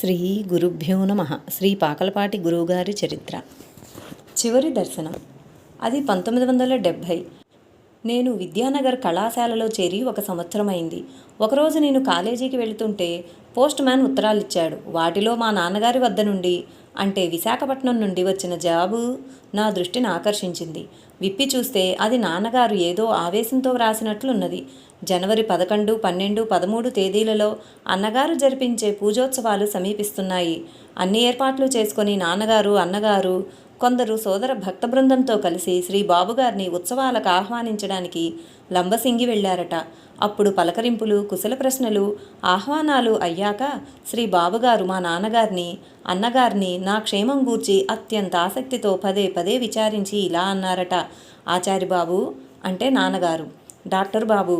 శ్రీ గురుభ్యో నమ. శ్రీ పాకలపాటి గురువుగారి చరిత్ర. చివరి దర్శనం. అది పంతొమ్మిది వందల డెబ్భై. నేను విద్యానగర్ కళాశాలలో చేరి ఒక సంవత్సరం అయింది ఒకరోజు నేను కాలేజీకి వెళుతుంటే పోస్ట్ మ్యాన్ ఉత్తరాలు ఇచ్చాడు వాటిలో మా నాన్నగారి వద్ద నుండి అంటే విశాఖపట్నం నుండి వచ్చిన జవాబు నా దృష్టిని ఆకర్షించింది. విప్పి చూస్తే అది నాన్నగారు ఏదో ఆవేశంతో వ్రాసినట్లున్నది. జనవరి పదకొండు పన్నెండు పదమూడు తేదీలలో అన్నగారు జరిపించే పూజోత్సవాలు సమీపిస్తున్నాయి. అన్ని ఏర్పాట్లు చేసుకొని నాన్నగారు అన్నగారు కొందరు సోదర భక్త బృందంతో కలిసి శ్రీ బాబుగారిని ఉత్సవాలకు ఆహ్వానించడానికి లంబసింగి వెళ్ళారట. అప్పుడు పలకరింపులు కుశల ప్రశ్నలు ఆహ్వానాలు అయ్యాక శ్రీ బాబుగారు మా నాన్నగారిని అన్నగారిని నా క్షేమం గూర్చి అత్యంత ఆసక్తితో పదే పదే విచారించి ఇలా అన్నారట. ఆచారి బాబు అంటే నాన్నగారు. డాక్టర్ బాబు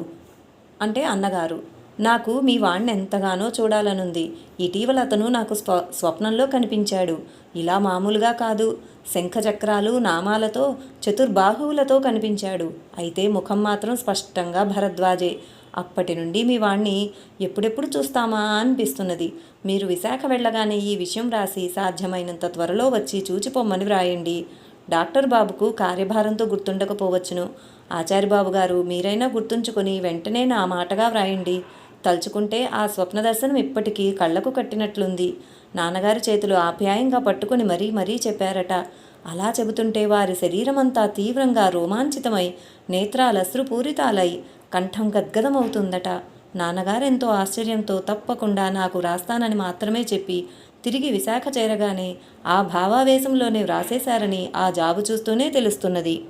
అంటే అన్నగారు నాకు మీ వాణ్ణి ఎంతగానో చూడాలనుంది. ఇటీవల అతను నాకు స్వ స్వప్నంలో కనిపించాడు. ఇలా మామూలుగా కాదు. శంఖచక్రాలు నామాలతో చతుర్బాహువులతో కనిపించాడు. అయితే ముఖం మాత్రం స్పష్టంగా భరద్వాజే. అప్పటి నుండి మీ వాణ్ణి ఎప్పుడెప్పుడు చూస్తామా అనిపిస్తున్నది. మీరు విశాఖ వెళ్ళగానే ఈ విషయం రాసి సాధ్యమైనంత త్వరలో వచ్చి చూచిపోమ్మని వ్రాయండి. డాక్టర్ బాబుకు కార్యభారంతో గుర్తుండకపోవచ్చును. ఆచార్యబాబు గారు మీరైనా గుర్తుంచుకొని వెంటనే నా మాటగా వ్రాయండి. తలుచుకుంటే ఆ స్వప్న దర్శనం ఇప్పటికీ కళ్ళకు కట్టినట్లుంది. నాన్నగారి చేతులు ఆప్యాయంగా పట్టుకొని మరీ మరీ చెప్పారట. అలా చెబుతుంటే వారి శరీరమంతా తీవ్రంగా రోమాంచితమై నేత్రాలశ్రుపూరితాలై కంఠం గద్గదమవుతుందట. నాన్నగారెంతో ఆశ్చర్యంతో తప్పకుండా నాకు రాస్తానని మాత్రమే చెప్పి తిరిగి విశాఖ చేరగానే ఆ భావావేశంలోనే వ్రాసేశారని ఆ జాబు చూస్తూనే తెలుస్తున్నది.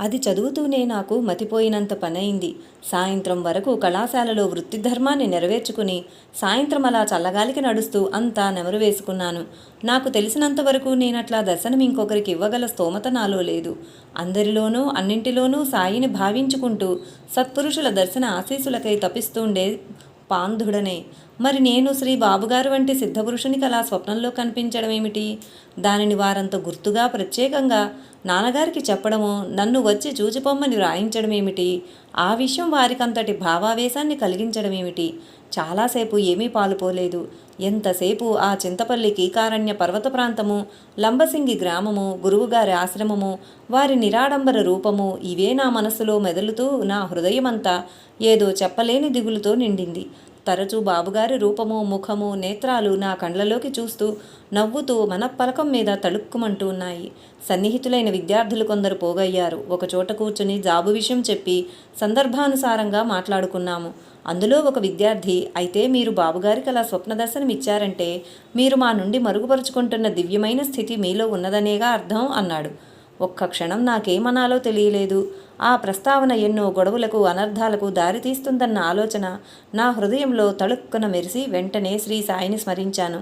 అది చదువుతూనే నాకు మతిపోయినంత పనైంది. సాయంత్రం వరకు కళాశాలలో వృత్తి ధర్మాన్ని నెరవేర్చుకుని సాయంత్రం అలా చల్లగాలికి నడుస్తూ అంతా నెమరు వేసుకున్నాను. నాకు తెలిసినంత వరకు నేనట్లా దర్శనం ఇంకొకరికి ఇవ్వగల స్తోమత నాలో లేదు. అందరిలోనూ అన్నింటిలోనూ సాయిని భావించుకుంటూ సత్పురుషుల దర్శన ఆశీసులకై తపిస్తుండే పాంధుడనే. మరి నేను శ్రీ బాబుగారు వంటి సిద్ధపురుషునికి అలా స్వప్నంలో కనిపించడం ఏమిటి? దానిని వారంత గుర్తుగా ప్రత్యేకంగా నాన్నగారికి చెప్పడము నన్ను వచ్చి చూచిపొమ్మని వ్రాయించడం ఏమిటి? ఆ విషయం వారికంతటి భావావేశాన్ని కలిగించడం ఏమిటి? చాలాసేపు ఏమీ పాలుపోలేదు. ఎంతసేపు ఆ చింతపల్లి కీకారణ్య పర్వత ప్రాంతము లంబసింగి గ్రామము గురువుగారి ఆశ్రమము వారి నిరాడంబర రూపము ఇవే నా మనసులో మెదలుతూ నా హృదయమంతా ఏదో చెప్పలేని దిగులుతో నిండింది. తరచూ బాబుగారి రూపము ముఖము నేత్రాలు నా కండ్లలోకి చూస్తూ నవ్వుతూ మనపలకం మీద తళుక్కుమంటూ ఉన్నాయి. సన్నిహితులైన విద్యార్థులు కొందరు పోగయ్యారు. ఒకచోట కూర్చుని జాబు విషయం చెప్పి సందర్భానుసారంగా మాట్లాడుకున్నాము. అందులో ఒక విద్యార్థి అయితే మీరు బాబుగారికి అలా స్వప్న దర్శనం ఇచ్చారంటే మీరు మా నుండి మరుగుపరుచుకుంటున్న దివ్యమైన స్థితి మీలో ఉన్నదనేగా అర్థం అన్నాడు. ఒక్క క్షణం నాకేమనాలో తెలియలేదు. ఆ ప్రస్తావన ఎన్నో గొడవలకు అనర్థాలకు దారితీస్తుందన్న ఆలోచన నా హృదయంలో తళుక్కున మెరిసి వెంటనే శ్రీ సాయిని స్మరించాను.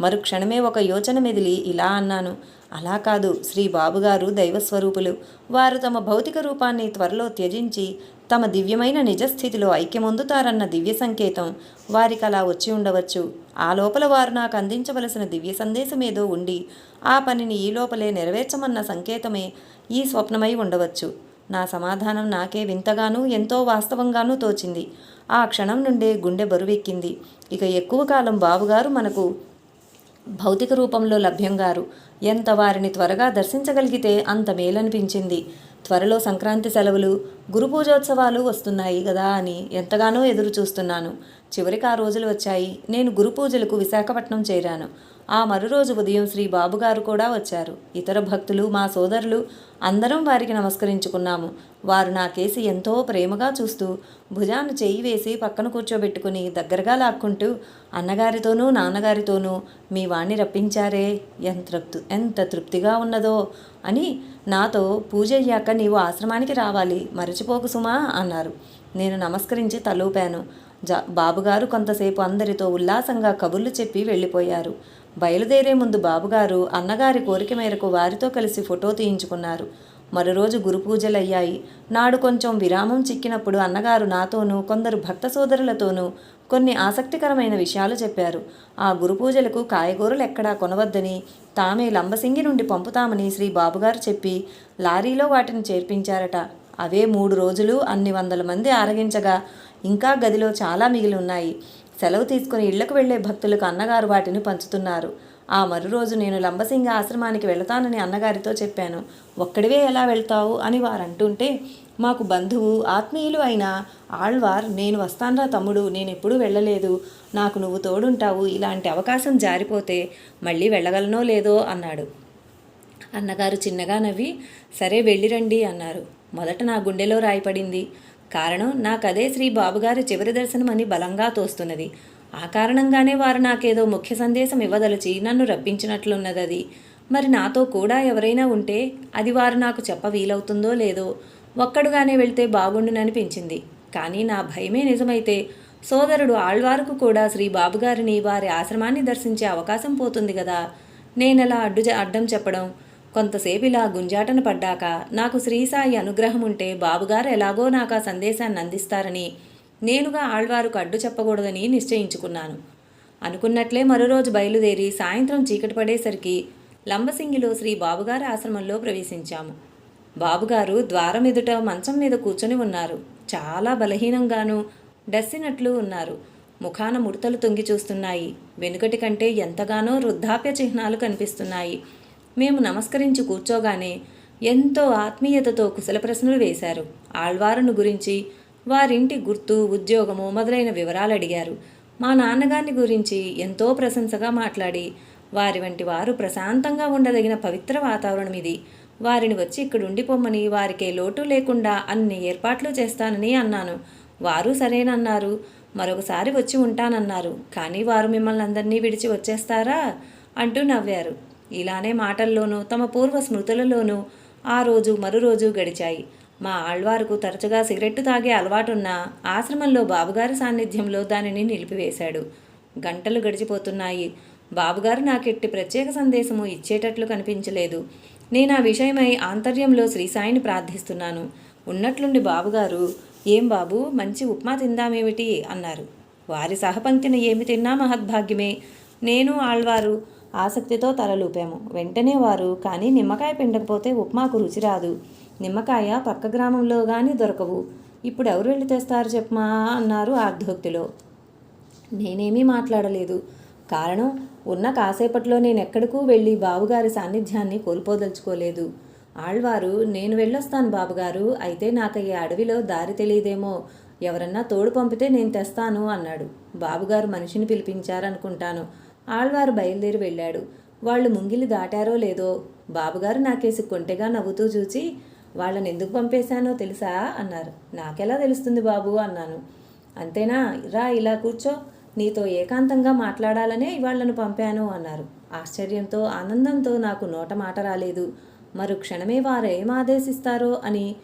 మరుక్షణమే ఒక యోచన మెదిలి ఇలా అన్నాను. అలా కాదు శ్రీ బాబుగారు దైవస్వరూపులు. వారు తమ భౌతిక రూపాన్ని త్వరలో త్యజించి తమ దివ్యమైన నిజస్థితిలో ఐక్యమొందుతారన్న దివ్య సంకేతం వారికి అలా వచ్చి ఉండవచ్చు. ఆ లోపల వారు నాకు అందించవలసిన దివ్య సందేశమేదో ఉండి ఆ పనిని ఈ లోపలే నెరవేర్చమన్న సంకేతమే ఈ స్వప్నమై ఉండవచ్చు. నా సమాధానం నాకే వింతగానూ ఎంతో వాస్తవంగానూ తోచింది. ఆ క్షణం నుండే గుండె బరువెక్కింది. ఇక ఎక్కువ కాలం బాబుగారు మనకు భౌతిక రూపంలో లభ్యంగారు. ఎంత వారిని త్వరగా దర్శించగలిగితే అంత మేలనిపించింది. త్వరలో సంక్రాంతి సెలవులు గురు పూజోత్సవాలు వస్తున్నాయి కదా అని ఎంతగానో ఎదురు చూస్తున్నాను. చివరికి ఆ రోజులు వచ్చాయి. నేను గురు పూజలకు విశాఖపట్నం చేరాను. ఆ మరురోజు ఉదయం శ్రీ బాబుగారు కూడా వచ్చారు. ఇతర భక్తులు మా సోదరులు అందరం వారికి నమస్కరించుకున్నాము. వారు నా కేసి ఎంతో ప్రేమగా చూస్తూ భుజాన్ని చేయి వేసి పక్కన కూర్చోబెట్టుకుని దగ్గరగా లాక్కుంటూ అన్నగారితోనూ నాన్నగారితోనూ మీ వాణ్ణి రప్పించారే? ఎంత తృప్తి ఎంత తృప్తిగా ఉన్నదో అని నాతో పూజ అయ్యాక నీవు ఆశ్రమానికి రావాలి. మరచిపోకు సుమా అన్నారు. నేను నమస్కరించి తలూపాను. జా బాబుగారు కొంతసేపు అందరితో ఉల్లాసంగా కబుర్లు చెప్పి వెళ్ళిపోయారు. బయలుదేరే ముందు బాబుగారు అన్నగారి కోరిక మేరకు వారితో కలిసి ఫోటో తీయించుకున్నారు. మరోరోజు గురు పూజలయ్యాయి. నాడు కొంచెం విరామం చిక్కినప్పుడు అన్నగారు నాతోనూ కొందరు భక్త సోదరులతోనూ కొన్ని ఆసక్తికరమైన విషయాలు చెప్పారు. ఆ గురు పూజలకు కాయగూరలు ఎక్కడా కొనవద్దని తామే లంబసింగి నుండి పంపుతామని శ్రీ బాబుగారు చెప్పి లారీలో వాటిని చేర్పించారట. అవే మూడు రోజులు అన్ని వందల మంది ఆరగించగా ఇంకా గదిలో చాలా మిగిలి ఉన్నాయి. సెలవు తీసుకుని ఇళ్ళకు వెళ్ళే భక్తులకు అన్నగారు వాటిని పంచుతున్నారు. ఆ మరు రోజు నేను లంబసింగ ఆశ్రమానికి వెళతానని అన్నగారితో చెప్పాను. ఒక్కడివే ఎలా వెళ్తావు? అని వారు అంటుంటే మాకు బంధువు ఆత్మీయులు అయిన ఆళ్వార్ నేను వస్తాన్రా తమ్ముడు నేను ఎప్పుడూ వెళ్ళలేదు. నాకు నువ్వు తోడుంటావు ఇలాంటి అవకాశం జారిపోతే మళ్ళీ వెళ్ళగలనో లేదో అన్నాడు. అన్నగారు చిన్నగా నవ్వి సరే వెళ్ళిరండి అన్నారు. మొదట నా గుండెలో రాయిపడింది. కారణం నాకదే శ్రీ బాబుగారి చివరి దర్శనం అని బలంగా తోస్తున్నది. ఆ కారణంగానే వారు నాకేదో ముఖ్య సందేశం ఇవ్వదలిచి నన్ను రప్పించినట్లున్నది అది మరి నాతో కూడా ఎవరైనా ఉంటే అది వారు నాకు చెప్ప వీలవుతుందో లేదో ఒక్కడుగానే వెళ్తే బాగుండుననిపించింది. కానీ నా భయమే నిజమైతే సోదరుడు ఆళ్వారుకు కూడా శ్రీ బాబుగారిని వారి ఆశ్రమాన్ని దర్శించే అవకాశం పోతుంది కదా నేనెలా అడ్డు అడ్డం చెప్పడం కొంతసేపు ఇలా గుంజాటన పడ్డాక నాకు శ్రీసాయి అనుగ్రహం ఉంటే బాబుగారు ఎలాగో నాకు ఆ సందేశాన్ని అందిస్తారని నేనుగా ఆళ్వారుకు అడ్డు చెప్పకూడదని నిశ్చయించుకున్నాను. అనుకున్నట్లే మరో రోజు బయలుదేరి సాయంత్రం చీకటి పడేసరికి లంబసింగిలో శ్రీ బాబుగారి ఆశ్రమంలో ప్రవేశించాము. బాబుగారు ద్వారం ఎదుట మంచం మీద కూర్చొని ఉన్నారు. చాలా బలహీనంగాను డస్సినట్లు ఉన్నారు. ముఖాన ముడతలు తొంగి చూస్తున్నాయి. వెనుకటి కంటే ఎంతగానో వృద్ధాప్య చిహ్నాలు కనిపిస్తున్నాయి. మేము నమస్కరించి కూర్చోగానే ఎంతో ఆత్మీయతతో కుశల ప్రశ్నలు వేశారు. ఆళ్వారును గురించి వారింటి గుర్తు ఉద్యోగము మొదలైన వివరాలు అడిగారు మా నాన్నగారిని గురించి ఎంతో ప్రశంసగా మాట్లాడి వారి వంటి వారు ప్రశాంతంగా ఉండదగిన పవిత్ర వాతావరణం ఇది వారిని వచ్చి ఇక్కడ ఉండిపోమ్మని వారికే లోటు లేకుండా అన్ని ఏర్పాట్లు చేస్తానని అన్నాను. వారు సరేనన్నారు. మరొకసారి వచ్చి ఉంటానన్నారు. కానీ వారు మిమ్మల్ని అందరినీ విడిచి వచ్చేస్తారా? అంటూ నవ్వారు. ఇలానే మాటల్లోనూ తమ పూర్వ స్మృతులలోనూ ఆ రోజు మరోరోజు గడిచాయి. మా ఆళ్వారుకు తరచుగా సిగరెట్టు తాగే అలవాటున్న ఆశ్రమంలో బాబుగారి సాన్నిధ్యంలో దానిని నిలిపివేశాడు. గంటలు గడిచిపోతున్నాయి. బాబుగారు నాకెట్టి ప్రత్యేక సందేశము ఇచ్చేటట్లు కనిపించలేదు. నేను ఆ విషయమై ఆంతర్యంలో శ్రీసాయిని ప్రార్థిస్తున్నాను. ఉన్నట్లుండి బాబుగారు. ఏం బాబు? మంచి ఉప్మా తిందామేమిటి? అన్నారు. వారి సహపంక్తిని ఏమి తిన్నా మహద్భాగ్యమే. నేను ఆళ్వారు ఆసక్తితో తలలూపాము. వెంటనే వారు కానీ నిమ్మకాయ పిండకపోతే ఉప్మాకు రుచి రాదు. నిమ్మకాయ పక్క గ్రామంలో కానీ దొరకవు. ఇప్పుడు ఎవరు వెళ్ళి తెస్తారు చెప్పమా? అన్నారు ఆర్ధోక్తిలో నేనేమీ మాట్లాడలేదు. కారణం ఉన్న కాసేపట్లో నేను ఎక్కడికూ వెళ్ళి బాబుగారి సాన్నిధ్యాన్ని కోల్పోదలుచుకోలేదు. ఆళ్వారు నేను వెళ్ళొస్తాను బాబుగారు అయితే నాకు ఈ అడవిలో దారి తెలియదేమో. ఎవరన్నా తోడు పంపితే నేను తెస్తాను అన్నాడు. బాబుగారు మనిషిని పిలిపించారనుకుంటాను. ఆళ్వారు బయలుదేరి వెళ్ళాడు. వాళ్ళు ముంగిలి దాటారో లేదో? బాబుగారు నాకేసి కొంటెగా నవ్వుతూ చూచి వాళ్ళని ఎందుకు పంపేశానో తెలుసా? అన్నారు. నాకెలా తెలుస్తుంది బాబు? అన్నాను. అంతేనా? రా ఇలా కూర్చో. నీతో ఏకాంతంగా మాట్లాడాలనే ఇవాళ్ళను పంపాను అన్నారు. ఆశ్చర్యంతో ఆనందంతో నాకు నోట మాట రాలేదు. మరు క్షణమే వారు ఏం ఆదేశిస్తారో అని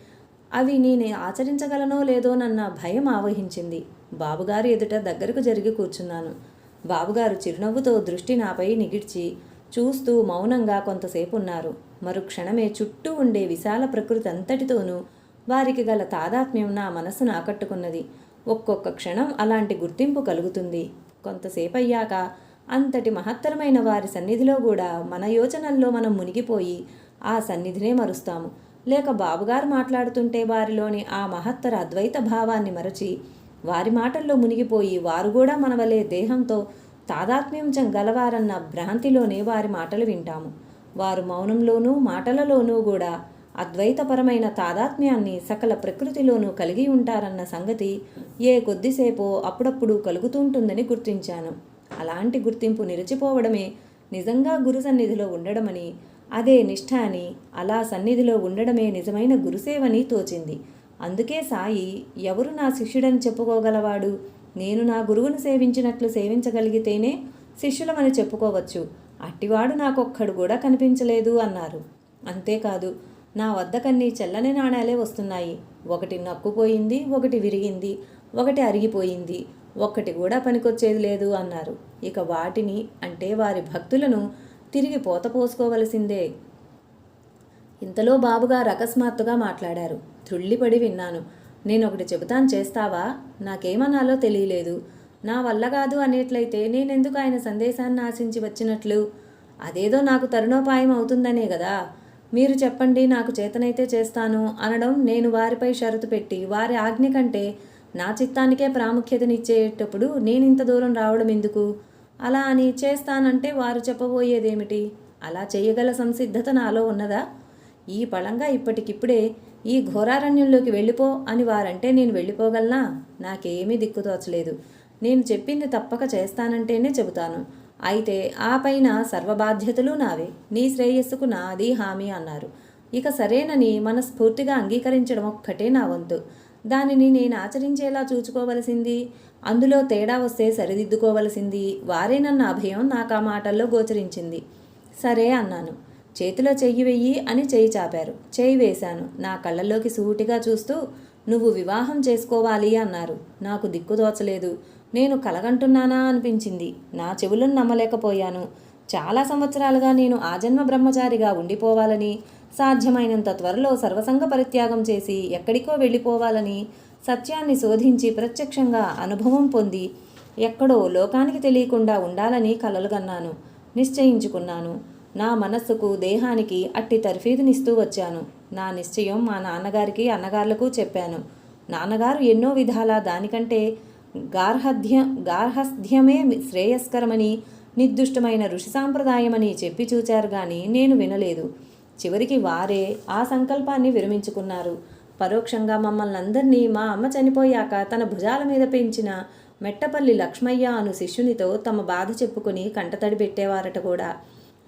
అవి నేను ఆచరించగలనో లేదోనన్న భయం ఆవహించింది. బాబుగారు ఎదుట దగ్గరకు జరిగి కూర్చున్నాను. బాబుగారు చిరునవ్వుతో దృష్టి నాపై నిగిడ్చి చూస్తూ మౌనంగా కొంతసేపు ఉన్నారు. మరుక్షణమే చుట్టూ ఉండే విశాల ప్రకృతి అంతటితోనూ వారికి గల తాదాత్మ్యం నా మనస్సును ఆకట్టుకున్నది. ఒక్కొక్క క్షణం అలాంటి గుర్తింపు కలుగుతుంది. కొంతసేపు అయ్యాక అంతటి మహత్తరమైన వారి సన్నిధిలో కూడా మన యోచనల్లో మనం మునిగిపోయి ఆ సన్నిధినే మరుస్తాము. లేక బాబుగారు మాట్లాడుతుంటే వారిలోని ఆ మహత్తర అద్వైత భావాన్ని మరచి వారి మాటల్లో మునిగిపోయి వారు కూడా మన వలె దేహంతో తాదాత్మ్యం గలవారన్న భ్రాంతిలోనే వారి మాటలు వింటాము. వారు మౌనంలోనూ మాటలలోనూ కూడా అద్వైతపరమైన తాదాత్మ్యాన్ని సకల ప్రకృతిలోనూ కలిగి ఉంటారన్న సంగతి ఏ కొద్దిసేపో అప్పుడప్పుడు కలుగుతుంటుందని గుర్తించాను. అలాంటి గుర్తింపు నిలిచిపోవడమే నిజంగా గురు సన్నిధిలో ఉండడమని అదే నిష్ఠ అని అలా సన్నిధిలో ఉండడమే నిజమైన గురుసేవని తోచింది. అందుకే సాయి ఎవరు నా శిష్యుడని చెప్పుకోగలవాడు? నేను నా గురువును సేవించినట్లు సేవించగలిగితేనే శిష్యులమని చెప్పుకోవచ్చు. అట్టివాడు నాకొక్కడు కూడా కనిపించలేదు అన్నారు. అంతేకాదు నా వద్దకన్నీ చెల్లని నాణాలే వస్తున్నాయి. ఒకటి నక్కుపోయింది ఒకటి విరిగింది ఒకటి అరిగిపోయింది. ఒక్కటి కూడా పనికొచ్చేది లేదు అన్నారు. ఇక వాటిని అంటే వారి భక్తులను తిరిగి పోత పోసుకోవలసిందే. ఇంతలో బాబుగారు అకస్మాత్తుగా మాట్లాడారు. త్రుళ్ళిపడి విన్నాను. నేను ఒకటి చెబుతాను చేస్తావా? నాకేమనాలో తెలియలేదు. నా వల్ల కాదు అనేట్లయితే నేనెందుకు ఆయన సందేశాన్ని ఆశించి వచ్చినట్లు? అదేదో నాకు తరుణోపాయం అవుతుందనే కదా. మీరు చెప్పండి నాకు చేతనైతే చేస్తాను అనడం నేను వారిపై షరతు పెట్టి వారి ఆజ్ఞ కంటే నా చిత్తానికే ప్రాముఖ్యతనిచ్చేటప్పుడు నేను ఇంత దూరం రావడం ఎందుకు? అలా అని చేస్తానంటే వారు చెప్పబోయేదేమిటి? అలా చేయగల సంసిద్ధత నాలో ఉన్నదా? ఈ పళంగా ఇప్పటికిప్పుడే ఈ ఘోరారణ్యంలోకి వెళ్ళిపో అని వారంటే నేను వెళ్ళిపోగలనా? నాకేమీ దిక్కుతోచలేదు నేను చెప్పింది తప్పక చేస్తానంటేనే చెబుతాను. అయితే ఆ పైన సర్వబాధ్యతలు నావే. నీ శ్రేయస్సుకు నాది హామీ అన్నారు. ఇక సరేనని మనస్ఫూర్తిగా అంగీకరించడం ఒక్కటే నా వంతు. దానిని నేను ఆచరించేలా చూచుకోవలసింది? అందులో తేడా వస్తే సరిదిద్దుకోవలసింది? వారేనన్న అభయం నాకు ఆ మాటల్లో గోచరించింది. సరే అన్నాను. చేతిలో చెయ్యి వెయ్యి అని చేయి చాపారు. చేయి వేశాను. నా కళ్ళల్లోకి సూటిగా చూస్తూ నువ్వు వివాహం చేసుకోవాలి అన్నారు. నాకు దిక్కు తోచలేదు. నేను కలగంటున్నానా అనిపించింది. నా చెవులను నమ్మలేకపోయాను. చాలా సంవత్సరాలుగా నేను ఆజన్మ బ్రహ్మచారిగా ఉండిపోవాలని సాధ్యమైనంత త్వరలో సర్వసంగ పరిత్యాగం చేసి ఎక్కడికో వెళ్ళిపోవాలని సత్యాన్ని శోధించి ప్రత్యక్షంగా అనుభవం పొంది ఎక్కడో లోకానికి తెలియకుండా ఉండాలని కలలుగన్నాను నిశ్చయించుకున్నాను. నా మనస్సుకు దేహానికి అట్టి తర్ఫీదునిస్తూ వచ్చాను. నా నిశ్చయం మా నాన్నగారికి అన్నగారులకు చెప్పాను. నాన్నగారు ఎన్నో విధాలా దానికంటే గార్హధ్య గార్హస్థ్యమే శ్రేయస్కరమని నిర్దుష్టమైన ఋషి సాంప్రదాయమని చెప్పి చూచారు కానీ నేను వినలేదు. చివరికి వారే ఆ సంకల్పాన్ని విరమించుకున్నారు. పరోక్షంగా మమ్మల్ని అందరినీ మా అమ్మ చనిపోయాక తన భుజాల మీద పెంచిన మెట్టపల్లి లక్ష్మయ్య అను శిష్యునితో తమ బాధ చెప్పుకుని కంటతడి పెట్టేవారట కూడా.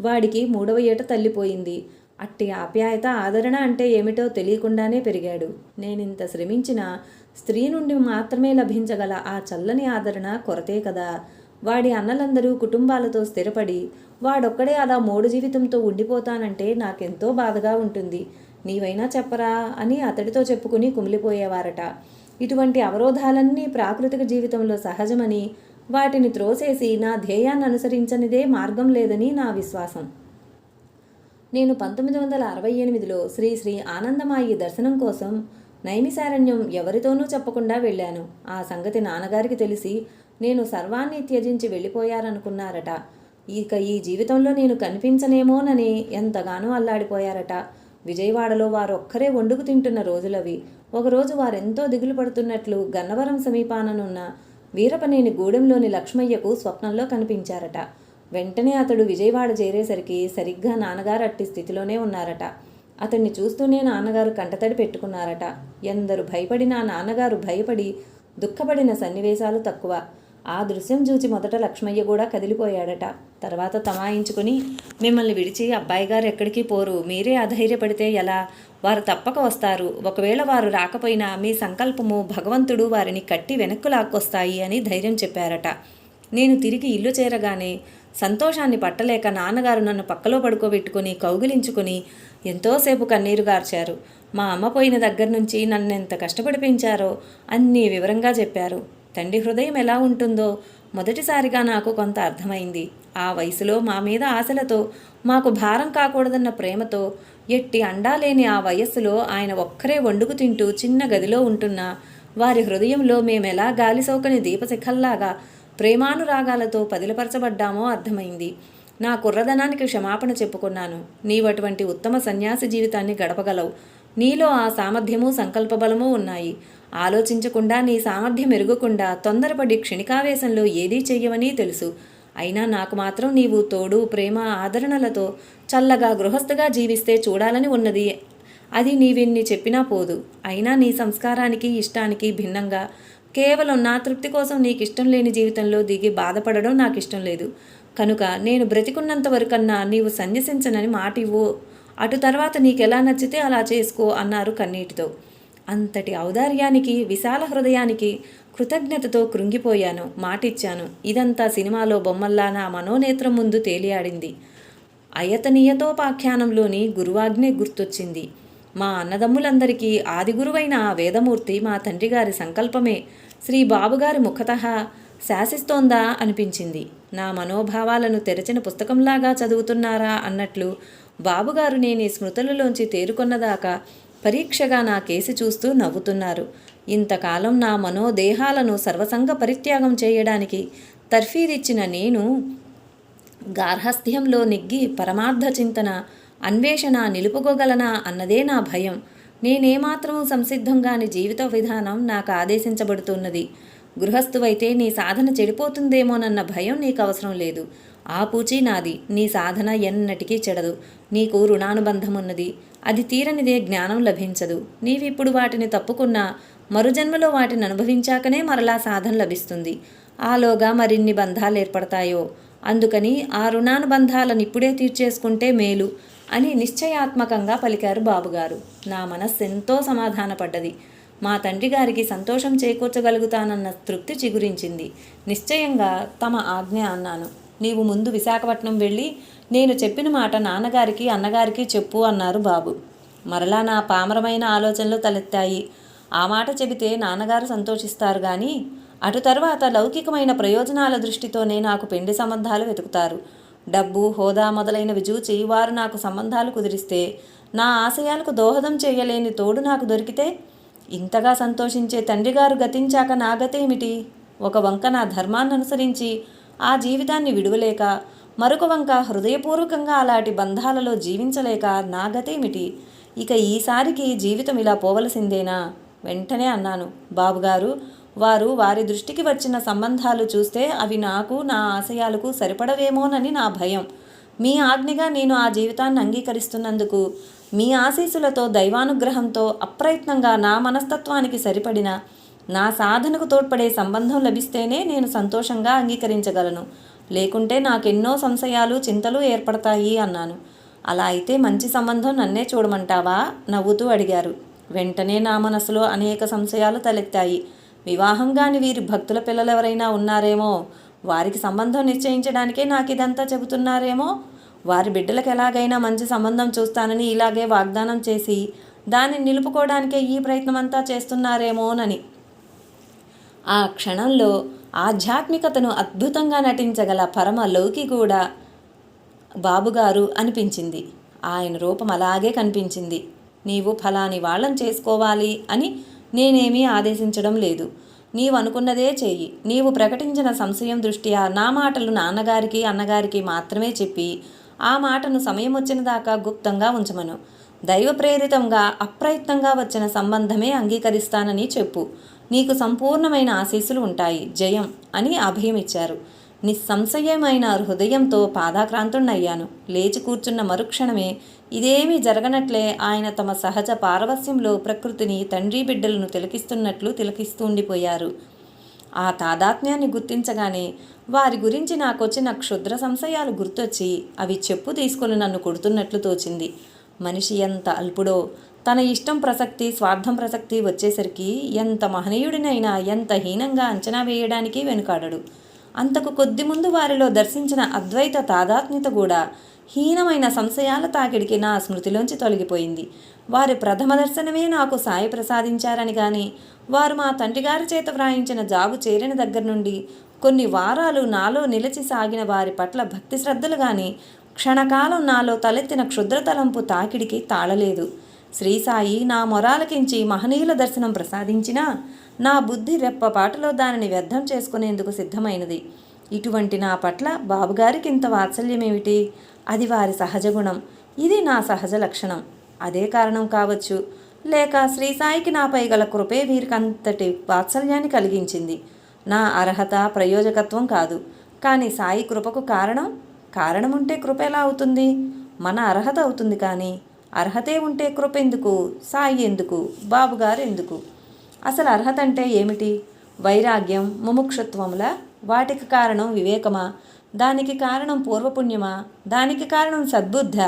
వాడికి మూడవ ఏట తల్లిపోయింది. అట్టి ఆప్యాయత ఆదరణ అంటే ఏమిటో తెలియకుండానే పెరిగాడు. నేనింత శ్రమించిన స్త్రీ నుండి మాత్రమే లభించగల ఆ చల్లని ఆదరణ కొరతే కదా. వాడి అన్నలందరూ కుటుంబాలతో స్థిరపడి వాడొక్కడే అలా మూడు జీవితంతో ఉండిపోతానంటే నాకెంతో బాధగా ఉంటుంది. నీవైనా చెప్పరా అని అతడితో చెప్పుకుని కుమిలిపోయేవారట. ఇటువంటి అవరోధాలన్నీ ప్రాకృతిక జీవితంలో సహజమని వాటిని త్రోసేసి నా ధ్యేయాన్ని అనుసరించనిదే మార్గం లేదని నా విశ్వాసం. నేను పంతొమ్మిది వందల అరవై ఎనిమిదిలో శ్రీ శ్రీ ఆనందమాయి దర్శనం కోసం నైమిసారణ్యం ఎవరితోనూ చెప్పకుండా వెళ్ళాను. ఆ సంగతి నాన్నగారికి తెలిసి నేను సర్వాన్ని త్యజించి వెళ్ళిపోయారనుకున్నారట. ఇక ఈ జీవితంలో నేను కనిపించనేమోనని ఎంతగానో అల్లాడిపోయారట. విజయవాడలో వారొక్కరే వండుకు తింటున్న రోజులవి. ఒకరోజు వారెంతో దిగులు పడుతున్నట్లు గన్నవరం సమీపాననున్న వీరపనేని గూడెంలోని లక్ష్మయ్యకు స్వప్నంలో కనిపించారట. వెంటనే అతడు విజయవాడ చేరేసరికి సరిగ్గా నాన్నగారు అట్టి స్థితిలోనే ఉన్నారట. అతన్ని చూస్తూనే నాన్నగారు కంటతడి పెట్టుకున్నారట. ఎందరు భయపడినా నాన్నగారు భయపడి దుఃఖపడిన సన్నివేశాలు తక్కువ. ఆ దృశ్యం చూచి మొదట లక్ష్మయ్య కూడా కదిలిపోయాడట. తర్వాత తమాయించుకుని మిమ్మల్ని విడిచి అబ్బాయి గారు ఎక్కడికి పోరు. మీరే అధైర్యపడితే ఎలా? వారు తప్పక వస్తారు. ఒకవేళ వారు రాకపోయినా మీ సంకల్పము భగవంతుడు వారిని కట్టి వెనక్కు లాక్కొస్తాయి అని ధైర్యం చెప్పారట. నేను తిరిగి ఇల్లు చేరగానే సంతోషాన్ని పట్టలేక నాన్నగారు నన్ను పక్కలో పడుకోబెట్టుకుని కౌగిలించుకుని ఎంతోసేపు కన్నీరు గార్చారు. మా అమ్మ పోయిన దగ్గర నుంచి నన్ను ఎంత కష్టపడి పెంచారో అన్నీ వివరంగా చెప్పారు. తండ్రి హృదయం ఎలా ఉంటుందో మొదటిసారిగా నాకు కొంత అర్థమైంది. ఆ వయసులో మా మీద ఆశలతో మాకు భారం కాకూడదన్న ప్రేమతో ఎట్టి అండాలేని ఆ వయస్సులో ఆయన ఒక్కరే వండుకు తింటూ చిన్న గదిలో ఉంటున్నా వారి హృదయంలో మేమెలా గాలి సోకని దీపశిఖల్లాగా ప్రేమానురాగాలతో పదిలపరచబడ్డామో అర్థమైంది. నా కుర్రదనానికి క్షమాపణ చెప్పుకున్నాను. నీవటువంటి ఉత్తమ సన్యాసి జీవితాన్ని గడపగలవు. నీలో ఆ సామర్థ్యము సంకల్పబలము ఉన్నాయి. ఆలోచించకుండా నీ సామర్థ్యం ఎరుగకుండా తొందరపడి క్షణికావేశంలో ఏదీ చెయ్యవని తెలుసు. అయినా నాకు మాత్రం నీవు తోడు ప్రేమ ఆదరణలతో చల్లగా గృహస్థగా జీవిస్తే చూడాలని ఉన్నది. అది నీవిన్ని చెప్పినా పోదు. అయినా నీ సంస్కారానికి ఇష్టానికి భిన్నంగా కేవలం నా తృప్తి కోసం నీకు ఇష్టం లేని జీవితంలో దిగి బాధపడడం నాకు ఇష్టం లేదు. కనుక నేను బ్రతికున్నంత వరకన్నా నీవు సన్యసించనని మాట ఇవ్వు. అటు తర్వాత నీకెలా నచ్చితే అలా చేసుకో అన్నారు కన్నీటితో. అంతటి ఔదార్యానికి విశాల హృదయానికి కృతజ్ఞతతో కృంగిపోయాను మాటిచ్చాను. ఇదంతా సినిమాలో బొమ్మల్లా నా మనోనేత్రం ముందు తేలియాడింది. అయతనీయతోపాఖ్యానంలోని గురువాజ్ఞే గుర్తొచ్చింది. మా అన్నదమ్ములందరికీ ఆదిగురువైన ఆ వేదమూర్తి మా తండ్రిగారి సంకల్పమే. శ్రీ బాబుగారి ముఖతః శాసిస్తోందా అనిపించింది. నా మనోభావాలను తెరచిన పుస్తకంలాగా చదువుతున్నారా అన్నట్లు బాబుగారు నేను స్మృతులలోంచి తేరుకొన్నదాకా పరీక్షగా నా కేసి చూస్తూ నవ్వుతున్నారు. ఇంతకాలం నా మనోదేహాలను సర్వసంగ పరిత్యాగం చేయడానికి తర్ఫీదిచ్చిన నేను గార్హస్థ్యంలో నిగ్గి పరమార్థ చింతన అన్వేషణ నిలుపుకోగలనా అన్నదే నా భయం. నేనేమాత్రం సంసిద్ధంగాని జీవిత విధానం నాకు ఆదేశించబడుతున్నది. గృహస్థువైతే నీ సాధన చెడిపోతుందేమోనన్న భయం నీకు అవసరం లేదు. ఆ పూచి నాది. నీ సాధన ఎన్నటికీ చెడదు. నీకు రుణానుబంధం ఉన్నది అది తీరనిదే జ్ఞానం లభించదు. నీవిప్పుడు వాటిని తప్పుకున్నా మరుజన్మలో వాటిని అనుభవించాకనే మరలా సాధన లభిస్తుంది. ఆలోగా మరిన్ని బంధాలు ఏర్పడతాయో అందుకని ఆ రుణానుబంధాలను ఇప్పుడే తీర్చేసుకుంటే మేలు. అని నిశ్చయాత్మకంగా పలికారు బాబుగారు. నా మనస్సు ఎంతో సమాధానపడ్డది. మా తండ్రి గారికి సంతోషం చేకూర్చగలుగుతానన్న తృప్తి చిగురించింది. నిశ్చయంగా తమ ఆజ్ఞ అన్నాను. నీవు ముందు విశాఖపట్నం వెళ్ళి నేను చెప్పిన మాట నాన్నగారికి అన్నగారికి చెప్పు అన్నారు బాబు. మరలా నా పామరమైన ఆలోచనలు తలెత్తాయి. ఆ మాట చెబితే నాన్నగారు సంతోషిస్తారు కానీ అటు తర్వాత లౌకికమైన ప్రయోజనాల దృష్టితోనే నాకు పెండి సంబంధాలు వెతుకుతారు. డబ్బు హోదా మొదలైనవి చూచి వారు నాకు సంబంధాలు కుదిరిస్తే నా ఆశయాలకు దోహదం చేయలేని తోడు నాకు దొరికితే ఇంతగా సంతోషించే తండ్రిగారు గతించాక నా గతేమిటి ఒక వంక నా ధర్మాన్ని అనుసరించి ఆ జీవితాన్ని విడువలేక మరొక వంక హృదయపూర్వకంగా అలాంటి బంధాలలో జీవించలేక నా గతేమిటి ఇక ఈసారికి జీవితం ఇలా పోవలసిందేనా? వెంటనే అన్నాను. బాబుగారు వారు వారి దృష్టికి వచ్చిన సంబంధాలు చూస్తే అవి నాకు నా ఆశయాలకు సరిపడవేమోనని నా భయం. మీ ఆజ్ఞగా నేను ఆ జీవితాన్ని అంగీకరిస్తున్నందుకు మీ ఆశీస్సులతో దైవానుగ్రహంతో అప్రయత్నంగా నా మనస్తత్వానికి సరిపడిన నా సాధనకు తోడ్పడే సంబంధం లభిస్తేనే నేను సంతోషంగా అంగీకరించగలను. లేకుంటే నాకెన్నో సంశయాలు చింతలు ఏర్పడతాయి అన్నాను. అలా అయితే మంచి సంబంధం నన్నే చూడమంటావా? నవ్వుతూ అడిగారు. వెంటనే నా మనసులో అనేక సంశయాలు తలెత్తాయి. వివాహం కాని వీరి భక్తుల పిల్లలెవరైనా ఉన్నారేమో? వారికి సంబంధం నిశ్చయించడానికే నాకు ఇదంతా చెబుతున్నారేమో? వారి బిడ్డలకు ఎలాగైనా మంచి సంబంధం చూస్తానని ఇలాగే వాగ్దానం చేసి దాన్ని నిలుపుకోవడానికే ఈ ప్రయత్నమంతా చేస్తున్నారేమోనని. ఆ క్షణంలో ఆధ్యాత్మికతను అద్భుతంగా నటించగల పరమ లౌకి కూడా బాబుగారు అనిపించింది. ఆయన రూపం అలాగే కనిపించింది. నీవు ఫలాని వాళ్ళని చేసుకోవాలి అని నేనేమీ ఆదేశించడం లేదు. నీవు అనుకున్నదే చెయ్యి. నీవు ప్రకటించిన సంశయం దృష్ట్యా నా మాటలు నాన్నగారికి అన్నగారికి మాత్రమే చెప్పి ఆ మాటను సమయం వచ్చిన దాకా గుప్తంగా ఉంచమను. దైవ ప్రేరితంగా అప్రయత్నంగా వచ్చిన సంబంధమే అంగీకరిస్తానని చెప్పు. నీకు సంపూర్ణమైన ఆశీస్సులు ఉంటాయి. జయం అని అభయం ఇచ్చారు నిస్సంశయమైన హృదయంతో పాదాక్రాంతుణ్ణయ్యాను. లేచి కూర్చున్న మరుక్షణమే ఇదేమీ జరగనట్లే ఆయన తమ సహజ పారవస్యంలో ప్రకృతిని తండ్రి బిడ్డలను తిలకిస్తున్నట్లు తిలకిస్తూ ఉండిపోయారు ఆ తాదాత్మ్యాన్ని గుర్తించగానే వారి గురించి నాకొచ్చిన క్షుద్ర సంశయాలు గుర్తొచ్చి అవి చెప్పు తీసుకుని నన్ను కొడుతున్నట్లు తోచింది. మనిషి ఎంత అల్పుడో తన ఇష్టం ప్రసక్తి స్వార్థం ప్రసక్తి వచ్చేసరికి ఎంత మహనీయుడినైనా ఎంత హీనంగా అంచనా వేయడానికి వెనుకాడడు. అంతకు కొద్ది ముందు వారిలో దర్శించిన అద్వైత తాదాత్మ్యత కూడా హీనమైన సంశయాల తాకిడికి నా స్మృతిలోంచి తొలగిపోయింది. వారి ప్రథమ దర్శనమే నాకు సాయి ప్రసాదించారని కానీ వారు మా తండ్రిగారి చేత వ్రాయించిన జాబు చేరిన దగ్గర నుండి కొన్ని వారాలు నాలో నిలిచి సాగిన వారి పట్ల భక్తి శ్రద్ధలు కానీ క్షణకాలం నాలో తలెత్తిన క్షుద్రతలంపు తాకిడికి తాళలేదు. శ్రీ సాయి నా మొరాలకించి మహనీయుల దర్శనం ప్రసాదించినా నా బుద్ధి రెప్పపాటులో దానిని వ్యర్థం చేసుకునేందుకు సిద్ధమైనది. ఇటువంటి నా పట్ల బాబుగారికి ఇంత వాత్సల్యమేమిటి? అది వారి సహజ గుణం. ఇది నా సహజ లక్షణం. అదే కారణం కావచ్చు. లేక శ్రీ సాయికి నాపై గల కృపే వీరికంతటి వాత్సల్యాన్ని కలిగించింది. నా అర్హత ప్రయోజకత్వం కాదు. కానీ సాయి కృపకు కారణం? కారణం ఉంటే కృప ఎలా అవుతుంది? మన అర్హత అవుతుంది కానీ అర్హతే ఉంటే కృప ఎందుకు? సాయి ఎందుకు? బాబుగారు ఎందుకు? అసలు అర్హత అంటే ఏమిటి? వైరాగ్యం ముముక్షత్వంలా వాటికి కారణం వివేకమా? దానికి కారణం పూర్వపుణ్యమా? దానికి కారణం సద్బుద్ధ?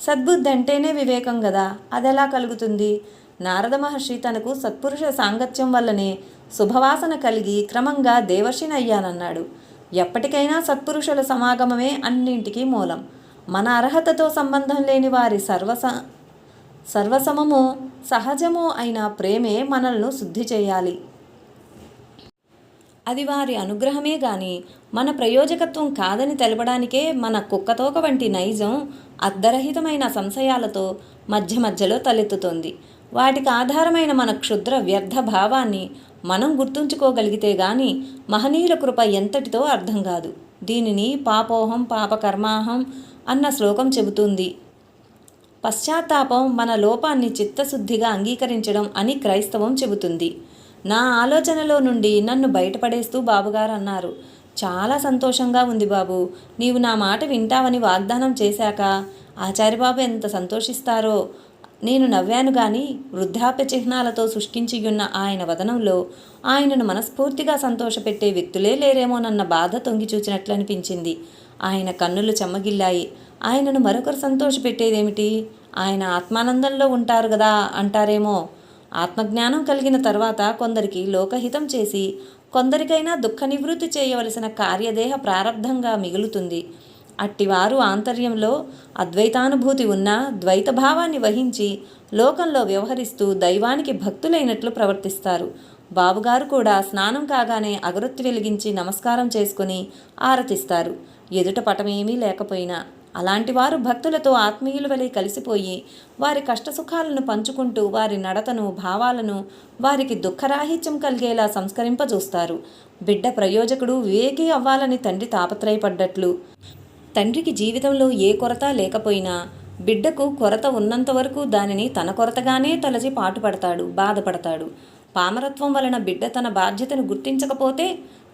సద్బుద్ధి అంటేనే వివేకం కదా అదెలా కలుగుతుంది? నారద మహర్షి తనకు సత్పురుష సాంగత్యం వల్లనే శుభవాసన కలిగి క్రమంగా దేవర్షినయ్యానన్నాడు. ఎప్పటికైనా సత్పురుషుల సమాగమమే అన్నింటికీ మూలం. మన అర్హతతో సంబంధం లేని వారి సర్వస సర్వసమము సహజము అయిన ప్రేమే మనల్ని శుద్ధి చేయాలి. అది వారి అనుగ్రహమే గాని మన ప్రయోజకత్వం కాదని తెలపడానికే మన కుక్కతోక వంటి నైజం అర్ధరహితమైన సంశయాలతో మధ్య మధ్యలో తలెత్తుతోంది. వాటికి ఆధారమైన మన క్షుద్ర వ్యర్థ భావాన్ని మనం గుర్తుంచుకోగలిగితే గాని మహనీయుల కృప ఎంతటితో అర్థం కాదు. దీనిని పాపోహం పాపకర్మాహం అన్న శ్లోకం చెబుతుంది. పశ్చాత్తాపం మన లోపాన్ని చిత్తశుద్ధిగా అంగీకరించడం అని క్రైస్తవం చెబుతుంది. నా ఆలోచనలో నుండి నన్ను బయటపడేస్తూ బాబుగారు అన్నారు. చాలా సంతోషంగా ఉంది బాబు. నీవు నా మాట వింటావని వాగ్దానం చేశాక ఆచార్యబాబు ఎంత సంతోషిస్తారో. నేను నవ్వాను గాని వృద్ధాప్య చిహ్నాలతో శుష్కించియున్న ఆయన వదనంలో ఆయనను మనస్ఫూర్తిగా సంతోషపెట్టే వ్యక్తులే లేరేమోనన్న బాధ తొంగి చూచినట్లు అనిపించింది ఆయన కన్నులు చెమ్మగిల్లాయి. ఆయనను మరొకరు సంతోషపెట్టేదేమిటి? ఆయన ఆత్మానందంలో ఉంటారు కదా అంటారేమో. ఆత్మజ్ఞానం కలిగిన తర్వాత కొందరికి లోకహితం చేసి కొందరికైనా దుఃఖ నివృత్తి చేయవలసిన కార్యదేహ ప్రారంధంగా మిగులుతుంది. అట్టివారు ఆంతర్యంలో అద్వైతానుభూతి ఉన్న ద్వైత భావాన్ని వహించి లోకంలో వ్యవహరిస్తూ దైవానికి భక్తులైనట్లు ప్రవర్తిస్తారు. బాబుగారు కూడా స్నానం కాగానే అగరొత్తి వెలిగించి నమస్కారం చేసుకుని ఆరతిస్తారు. ఎదుట పటమేమీ లేకపోయినా అలాంటి వారు భక్తులతో ఆత్మీయుల వలె కలిసిపోయి వారి కష్టసుఖాలను పంచుకుంటూ వారి నడతను భావాలను వారికి దుఃఖరాహిత్యం కలిగేలా సంస్కరింపజూస్తారు. బిడ్డ ప్రయోజకుడు వివేకి అవ్వాలని తండ్రి తాపత్రయపడ్డట్లు. తండ్రికి జీవితంలో ఏ కొరత లేకపోయినా బిడ్డకు కొరత ఉన్నంత వరకు దానిని తన కొరతగానే తలచి పాటుపడతాడు బాధపడతాడు. పామరత్వం వలన బిడ్డ తన బాధ్యతను గుర్తించకపోతే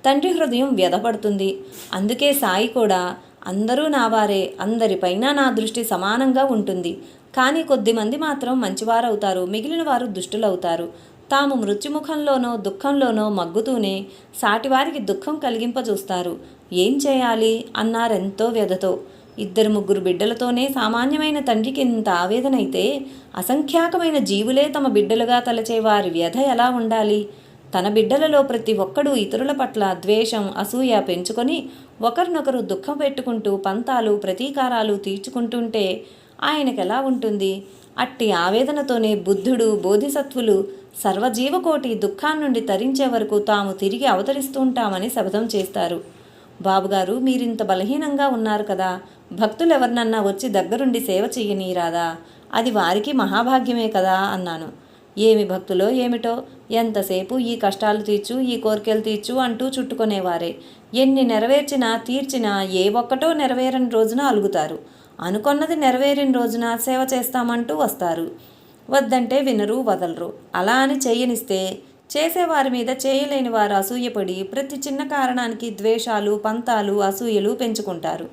తండ్రి హృదయం వ్యధపడుతుంది. అందుకే సాయి కూడా అందరూ నావారే అందరిపైన నా దృష్టి సమానంగా ఉంటుంది. కానీ కొద్దిమంది మాత్రం మంచివారవుతారు మిగిలిన వారు దుష్టులవుతారు. తాము మృత్యుముఖంలోనో దుఃఖంలోనో మగ్గుతూనే సాటివారికి దుఃఖం కలిగింపజూస్తారు. ఏం చేయాలి? అన్నారెంతో వ్యధతో. ఇద్దరు ముగ్గురు బిడ్డలతోనే సామాన్యమైన తండ్రికి ఇంత ఆవేదనైతే అసంఖ్యాకమైన జీవులే తమ బిడ్డలుగా తలచే వారి వ్యధ ఎలా ఉండాలి? తన బిడ్డలలో ప్రతి ఒక్కడూ ఇతరుల పట్ల ద్వేషం అసూయ పెంచుకొని ఒకరినొకరు దుఃఖం పెట్టుకుంటూ పంతాలు ప్రతీకారాలు తీర్చుకుంటుంటే ఆయనకెలా ఉంటుంది? అట్టి ఆవేదనతోనే బుద్ధుడు బోధిసత్వులు సర్వజీవకోటి దుఃఖాన్నుండి తరించే వరకు తాము తిరిగి అవతరిస్తుంటామని శపథం చేస్తారు. బాబుగారు మీరింత బలహీనంగా ఉన్నారు కదా భక్తులు ఎవరినన్నా వచ్చి దగ్గరుండి సేవ చెయ్యనీరాదా? అది వారికి మహాభాగ్యమే కదా అన్నాను. ఏమి భక్తులో ఏమిటో? ఎంతసేపు ఈ కష్టాలు తీర్చు ఈ కోరికలు తీర్చు అంటూ చుట్టుకునేవారే. ఎన్ని నెరవేర్చినా తీర్చినా ఏ ఒక్కటో నెరవేరని రోజున అలుగుతారు. అనుకొన్నది నెరవేరిన రోజున సేవ చేస్తామంటూ వస్తారు. వద్దంటే వినరు వదలరు. అలా అని చేయనిస్తే చేసేవారి మీద చేయలేని వారు అసూయపడి ప్రతి చిన్న కారణానికి ద్వేషాలు పంతాలు అసూయలు పెంచుకుంటారు.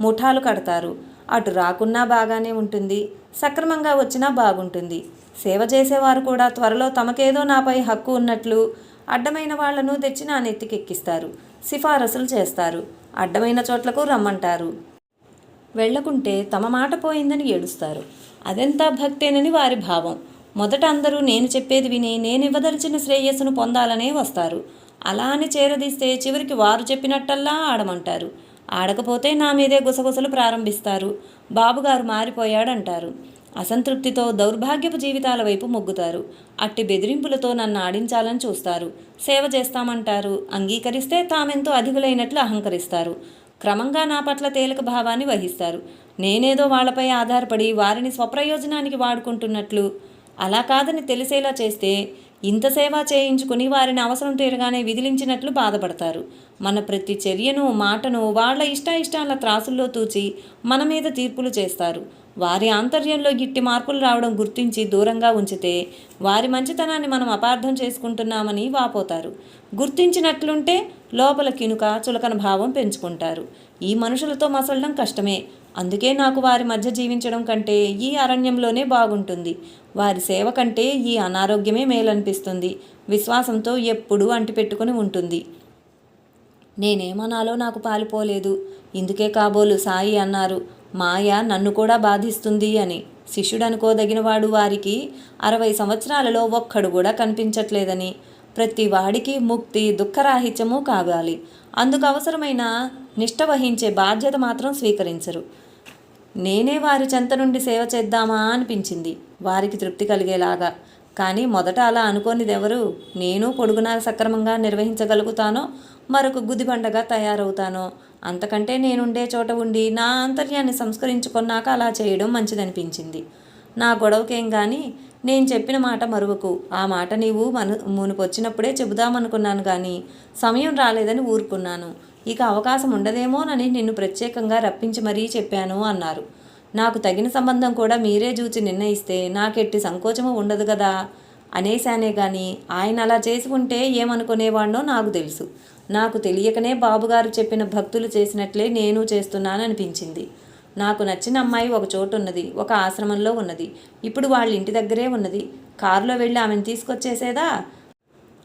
ముఠాలు కడతారు. అటు రాకున్నా బాగానే ఉంటుంది. సక్రమంగా వచ్చినా బాగుంటుంది. సేవ చేసేవారు కూడా త్వరలో తమకేదో నాపై హక్కు ఉన్నట్లు అడ్డమైన వాళ్ళను తెచ్చి నా నెత్తికెక్కిస్తారు. సిఫారసులు చేస్తారు. అడ్డమైన చోట్లకు రమ్మంటారు. వెళ్ళకుంటే తమ మాట పోయిందని ఏడుస్తారు. అదెంత భక్తేనని వారి భావం. మొదట అందరూ నేను చెప్పేది విని నేనివ్వదలిచిన శ్రేయస్సును పొందాలనే వస్తారు. అలా అని చేరదీస్తే చివరికి వారు చెప్పినట్టల్లా ఆడమంటారు. ఆడకపోతే నా మీదే గుసగుసలు ప్రారంభిస్తారు. బాబుగారు మారిపోయాడంటారు. అసంతృప్తితో దౌర్భాగ్యపు జీవితాల వైపు మొగ్గుతారు. అట్టి బెదిరింపులతో నన్ను ఆడించాలని చూస్తారు. సేవ చేస్తామంటారు. అంగీకరిస్తే తామెంతో అధికులైనట్లు అహంకరిస్తారు. క్రమంగా నా పట్ల తేలిక భావాన్ని వహిస్తారు. నేనేదో వాళ్ళపై ఆధారపడి వారిని స్వప్రయోజనానికి వాడుకుంటున్నట్లు అలా కాదని తెలిసేలా చేస్తే ఇంత సేవ చేయించుకుని వారిని అవసరం తీరగానే విధిలించినట్లు బాధపడతారు. మన ప్రతి చర్యను మాటను వాళ్ళ ఇష్టాయిష్టాల త్రాసుల్లో తూచి మన మీద తీర్పులు చేస్తారు. వారి ఆంతర్యంలో గిట్టి మార్పులు రావడం గుర్తించి దూరంగా ఉంచితే వారి మంచితనాన్ని మనం అపార్థం చేసుకుంటున్నామని వాపోతారు. గుర్తించినట్లుంటే లోపల కినుక చులకన భావం పెంచుకుంటారు. ఈ మనుషులతో మసలడం కష్టమే. అందుకే నాకు వారి మధ్య జీవించడం కంటే ఈ అరణ్యంలోనే బాగుంటుంది. వారి సేవ కంటే ఈ అనారోగ్యమే మేలనిపిస్తుంది. విశ్వాసంతో ఎప్పుడూ అంటిపెట్టుకుని ఉంటుంది. నేనేమనాలో నాకు పాలిపోలేదు. ఇందుకే కాబోలు సాయి అన్నారు. మాయ నన్ను కూడా బాధిస్తుంది అని. శిష్యుడు అనుకోదగినవాడు వారికి అరవై సంవత్సరాలలో ఒక్కడు కూడా కనిపించట్లేదని. ప్రతి వాడికి ముక్తి దుఃఖరాహిత్యము కావాలి. అందుకు అవసరమైన నిష్ట వహించే బాధ్యత మాత్రం స్వీకరించరు. నేనే వారి చెంత నుండి సేవ చేద్దామా అనిపించింది. వారికి తృప్తి కలిగేలాగా. కానీ మొదట అలా అనుకోనిదెవరు? నేను పొడుగునా సక్రమంగా నిర్వహించగలుగుతానో మరొక గుదిబండగా తయారవుతానో? అంతకంటే నేనుండే చోట ఉండి నా ఆంతర్యాన్ని సంస్కరించుకున్నాక అలా చేయడం మంచిదనిపించింది. నా గొడవకేం కానీ నేను చెప్పిన మాట మరువకు. ఆ మాట నీవు మను మునుపొచ్చినప్పుడే చెబుదామనుకున్నాను కానీ సమయం రాలేదని ఊరుకున్నాను. ఇక అవకాశం ఉండదేమోనని నిన్ను ప్రత్యేకంగా రప్పించి మరీ చెప్పాను అన్నారు. నాకు తగిన సంబంధం కూడా మీరే చూచి నిర్ణయిస్తే నాకెట్టి సంకోచము ఉండదు కదా అనేశానే కానీ ఆయన అలా చేసి ఉంటే ఏమనుకునేవాడినో నాకు తెలుసు. నాకు తెలియకనే బాబుగారు చెప్పిన భక్తులు చేసినట్లే నేను చేస్తున్నాను అనిపించింది నాకు నచ్చిన అమ్మాయి ఒక చోటు ఉన్నది ఒక ఆశ్రమంలో ఉన్నది. ఇప్పుడు వాళ్ళ ఇంటి దగ్గరే ఉన్నది. కారులో వెళ్ళి ఆమెను తీసుకొచ్చేసేదా?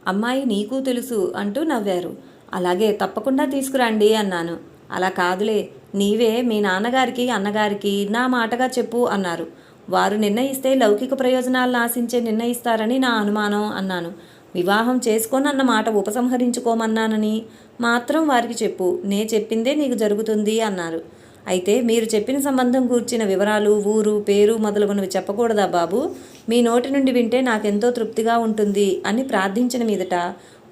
అమ్మాయి నీకు తెలుసు అంటూ నవ్వారు. అలాగే తప్పకుండా తీసుకురండి అన్నాను. అలా కాదులే నీవే మీ నాన్నగారికి అన్నగారికి నా మాటగా చెప్పు అన్నారు. వారు నిర్ణయిస్తే లౌకిక ప్రయోజనాలను ఆశించే నిర్ణయిస్తారని నా అనుమానం అన్నాను. వివాహం చేసుకోనన్న మాట ఉపసంహరించుకోమన్నానని మాత్రం వారికి చెప్పు. నే చెప్పిందే నీకు జరుగుతుంది అన్నారు. అయితే మీరు చెప్పిన సంబంధం కూర్చిన వివరాలు ఊరు పేరు మొదలగునవి చెప్పకూడదా బాబు? మీ నోటి నుండి వింటే నాకెంతో తృప్తిగా ఉంటుంది అని ప్రార్థించిన మీదట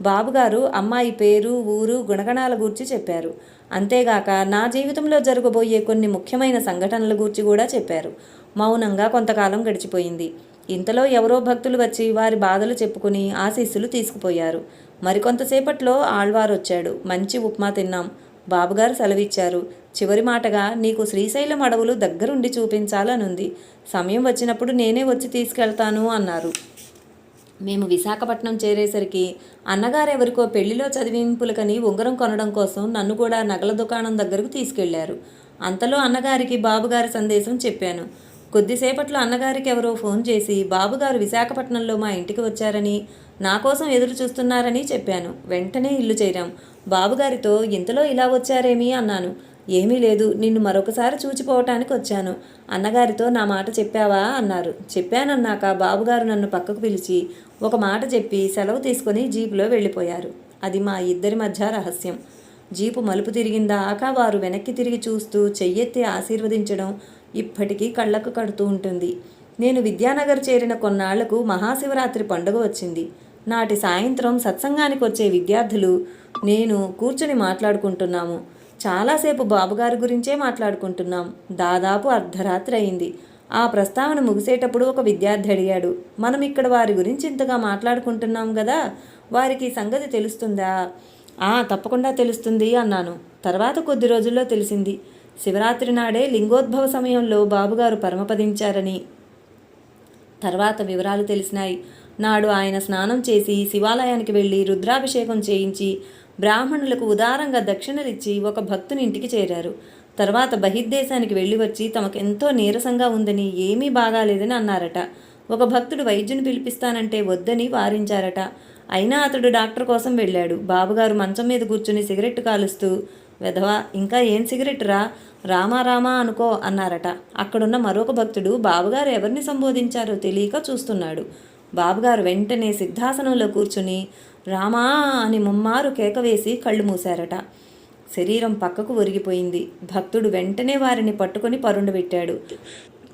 బాబుగారు అమ్మాయి పేరు ఊరు గుణగణాల గూర్చి చెప్పారు. అంతేగాక నా జీవితంలో జరగబోయే కొన్ని ముఖ్యమైన సంఘటనల గూర్చి కూడా చెప్పారు. మౌనంగా కొంతకాలం గడిచిపోయింది. ఇంతలో ఎవరో భక్తులు వచ్చి వారి బాధలు చెప్పుకుని ఆశీస్సులు తీసుకుపోయారు. మరికొంతసేపట్లో ఆళ్వారు వచ్చాడు మంచి ఉప్మా తిన్నాం. బాబుగారు సెలవిచ్చారు. చివరి మాటగా నీకు శ్రీశైలం అడవులు దగ్గరుండి చూపించాలనుంది. సమయం వచ్చినప్పుడు నేనే వచ్చి తీసుకెళ్తాను అన్నారు. మేము విశాఖపట్నం చేరేసరికి అన్నగారెవరికో పెళ్ళిలో చదివింపులకని ఉంగరం కొనడం కోసం నన్ను కూడా నగల దుకాణం దగ్గరకు తీసుకెళ్ళారు. అంతలో అన్నగారికి బాబుగారి సందేశం చెప్పాను. కొద్దిసేపట్లో అన్నగారికి ఎవరో ఫోన్ చేసి బాబుగారు విశాఖపట్నంలో మా ఇంటికి వచ్చారని నా కోసం ఎదురు చూస్తున్నారని చెప్పాను. వెంటనే ఇల్లు చేరాం. బాబుగారితో ఇంతలో ఇలా వచ్చారేమి? అన్నాను. ఏమీ లేదు. నిన్ను మరొకసారి చూచిపోవటానికి వచ్చాను. అన్నగారితో నా మాట చెప్పావా? అన్నారు. చెప్పానన్నాక బాబుగారు నన్ను పక్కకు పిలిచి ఒక మాట చెప్పి సెలవు తీసుకొని జీపులో వెళ్ళిపోయారు. అది మా ఇద్దరి మధ్య రహస్యం. జీపు మలుపు తిరిగిందాకా వారు వెనక్కి తిరిగి చూస్తూ చెయ్యెత్తి ఆశీర్వదించడం ఇప్పటికీ కళ్ళకు కడుతూ ఉంటుంది. నేను విద్యానగర్ చేరిన కొన్నాళ్ళకు మహాశివరాత్రి పండుగ వచ్చింది. నాటి సాయంత్రం సత్సంగానికి వచ్చే విద్యార్థులు నేను కూర్చుని మాట్లాడుకుంటున్నాము. చాలాసేపు బాబుగారి గురించే మాట్లాడుకుంటున్నాం. దాదాపు అర్ధరాత్రి అయింది. ఆ ప్రస్తావన ముగిసేటప్పుడు ఒక విద్యార్థి అడిగాడు మనం ఇక్కడ వారి గురించి ఇంతగా మాట్లాడుకుంటున్నాం కదా వారికి సంగతి తెలుస్తుందా? ఆ తప్పకుండా తెలుస్తుంది అన్నాను. తర్వాత కొద్ది రోజుల్లో తెలిసింది. శివరాత్రి నాడే లింగోద్భవ సమయంలో బాబుగారు పరమపదించారని. తర్వాత వివరాలు తెలిసినాయి. నాడు ఆయన స్నానం చేసి శివాలయానికి వెళ్ళి రుద్రాభిషేకం చేయించి బ్రాహ్మణులకు ఉదారంగా దక్షిణలిచ్చి ఒక భక్తుని ఇంటికి చేరారు. తర్వాత బహిర్దేశానికి వెళ్ళి వచ్చి తమకెంతో నీరసంగా ఉందని ఏమీ బాగాలేదని అన్నారట. ఒక భక్తుడు వైద్యుని పిలిపిస్తానంటే వద్దని వారించారట. అయినా అతడు డాక్టర్ కోసం వెళ్ళాడు. బాబుగారు మంచం మీద కూర్చుని సిగరెట్ కాలుస్తూ వెధవా ఇంకా ఏం సిగరెట్ రా? రామా రామా అనుకో అన్నారట. అక్కడున్న మరొక భక్తుడు బాబుగారు ఎవరిని సంబోధించారో తెలియక చూస్తున్నాడు. బాబుగారు వెంటనే సిద్ధాసనంలో కూర్చుని రామా అని ముమ్మారు కేక వేసి కళ్ళు మూశారట. శరీరం పక్కకు ఒరిగిపోయింది. భక్తుడు వెంటనే వారిని పట్టుకొని పరుండబెట్టాడు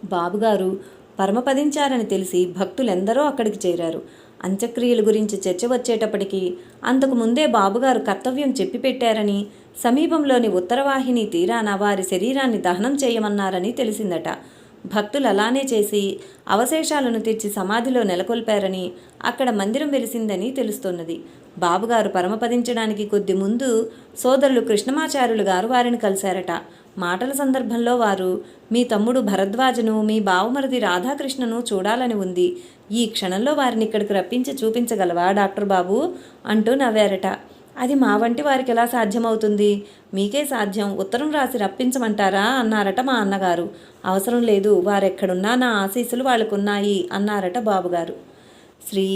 బాబుగారు పరమపదించారని తెలిసి భక్తులెందరో అక్కడికి చేరారు. అంత్యక్రియల గురించి చర్చ వచ్చేటప్పటికీ అంతకు ముందే బాబుగారు కర్తవ్యం చెప్పి పెట్టారని సమీపంలోని ఉత్తరవాహిని తీరాన వారి శరీరాన్ని దహనం చేయమన్నారని తెలిసిందట. భక్తులు అలానే చేసి అవశేషాలను తెచ్చి సమాధిలో నెలకొల్పారని అక్కడ మందిరం వెలిసిందని తెలుస్తున్నది. బాబుగారు పరమపదించడానికి కొద్ది ముందు సోదరులు కృష్ణమాచార్యులు గారు వారిని కలిశారట. మాటల సందర్భంలో వారు మీ తమ్ముడు భరద్వాజను మీ బావమరిది రాధాకృష్ణను చూడాలని ఉంది. ఈ క్షణంలో వారిని ఇక్కడికి రప్పించి చూపించగలవా డాక్టర్ బాబు? అంటూ నవ్వారట. అది మా వంటి వారికి ఎలా సాధ్యమవుతుంది? మీకే సాధ్యం. ఉత్తరం రాసి రప్పించమంటారా? అన్నారట మా అన్నగారు. అవసరం లేదు. వారెక్కడున్నా నా ఆశీస్సులు వాళ్ళకున్నాయి అన్నారట బాబుగారు. శ్రీ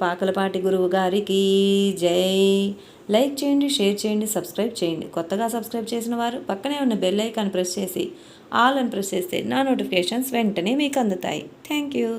పాకలపాటి గురువు గారికి జై. లైక్ చేయండి షేర్ చేయండి సబ్స్క్రైబ్ చేయండి. కొత్తగా సబ్స్క్రైబ్ చేసిన వారు పక్కనే ఉన్న బెల్ ఐకాన్ ప్రెస్ చేసి ఆల్ అని ప్రెస్ చేస్తే నా నోటిఫికేషన్స్ వెంటనే మీకు అందుతాయి. Thank you.